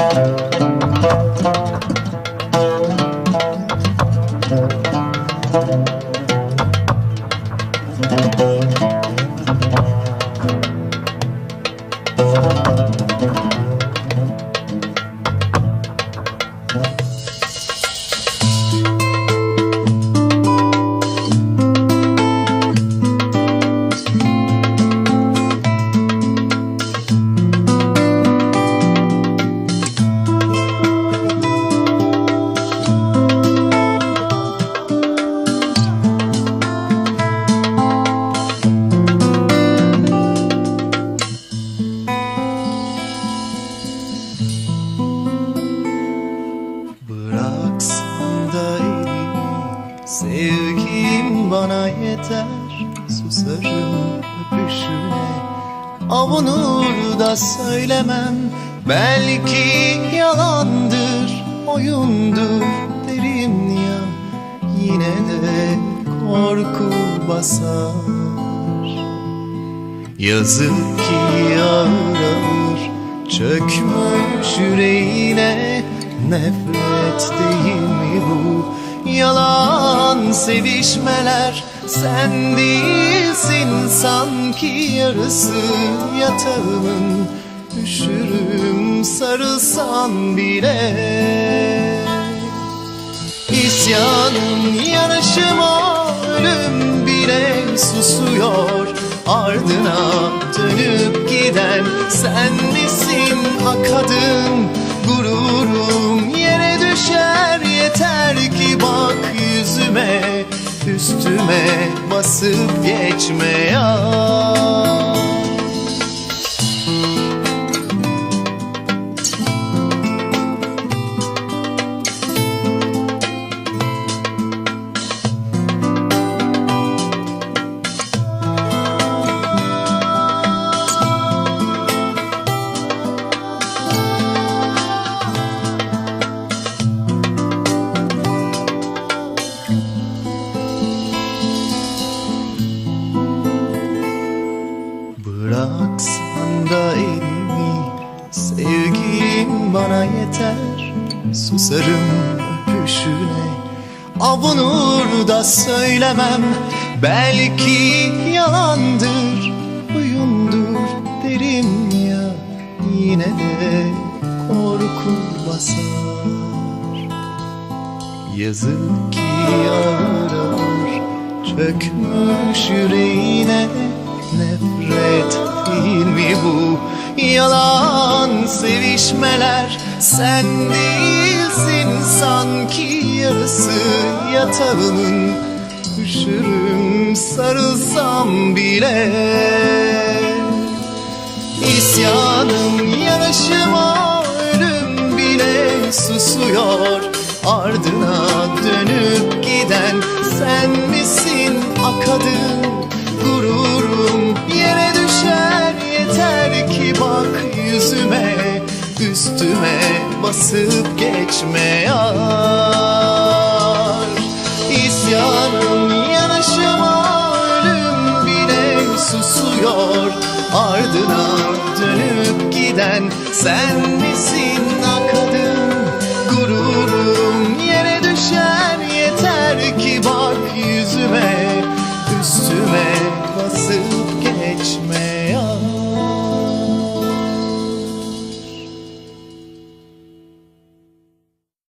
Música Sevgim bana yeter Susarım öpüşüne Avunur da söylemem Belki yalandır Oyundur derim ya. Yine de korku basar. Yazık ki ağır ağır çökmüş yüreğine. Nefret değil mi bu yalan sevişmeler Sen değilsin sanki yarısı yatağımın Üşürüm sarılsan bile. İsyanım yanışıma ölüm bile susuyor Ardına dönüp giden sen misin ha kadın Üstüme basıp geçme. Ya Bıraksan da elimi Sevgim bana yeter. Susarım öpüşüne Avunur da söylemem. Belki yalandır Oyundur derim ya. Yine de korku basar. Yazık ki ağır çökmüş yüreğine Nefret değil mi bu yalan sevişmeler? Sen değilsin sanki yarısı yatağının Üşürüm sarılsam bile. İsyanım yanaşıma ölüm bile susuyor. Ardına dönüp giden sen misin akadın Üstüme basıp geçme yar. İsyanım yanaşıma ölüm bile susuyor. Ardına dönüp giden sen misin akadın? Gurur